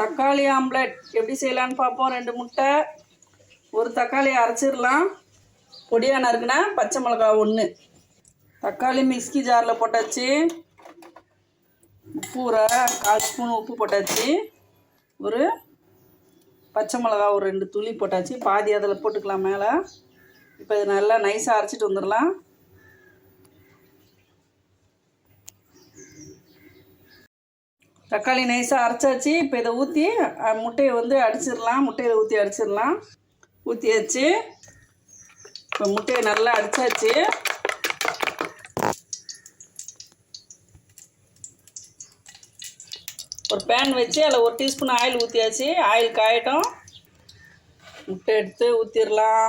தக்காளி ஆம்லெட். எப்படி செய்யலான்னு பார்ப்போம். ரெண்டு முட்டை ஒரு தக்காளி அரைச்சிடலாம். பொடியாக நறுக்குனா பச்சை மிளகா ஒன்று தக்காளி மிக்ஸி ஜாரில் போட்டாச்சு. உப்பு ஒரு கால் ஸ்பூன் உப்பு போட்டாச்சு. ஒரு பச்சை மிளகா ஒரு ரெண்டு துளி போட்டாச்சு. பாதி அதில் போட்டுக்கலாம் மேலே. இப்போ இது நல்லா நைஸாக அரைச்சிட்டு வந்துடலாம். தக்காளி நைஸாக அரைச்சாச்சு. இப்போ இதை ஊற்றி முட்டையை வந்து அடிச்சிடலாம். முட்டையில் ஊற்றி அடிச்சிடலாம். ஊற்றியாச்சு இப்போ முட்டையை நல்லா அடித்தாச்சு ஒரு பேன் வச்சு அதில் ஒரு டீஸ்பூன் ஆயில் ஊற்றியாச்சு ஆயில் காயட்டும். முட்டை எடுத்து ஊற்றிடலாம்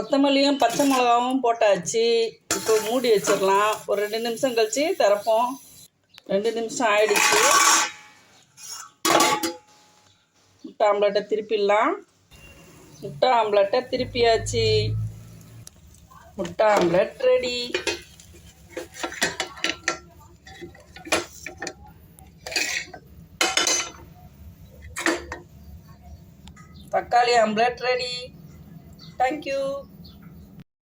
கொத்தமல்லியும் பச்சை மிளகாவும் போட்டாச்சு. இப்போ மூடி வச்சிடலாம். ஒரு ரெண்டு நிமிஷம் கழிச்சு திறப்போம். ரெண்டு நிமிஷம் ஆயிடுச்சு. முட்டை ஆம்லெட்டை திருப்பிடலாம். முட்டை ஆம்லெட்டை திருப்பியாச்சு. முட்டை ஆம்லெட் ரெடி. தக்காளி ஆம்லெட் ரெடி. Thank you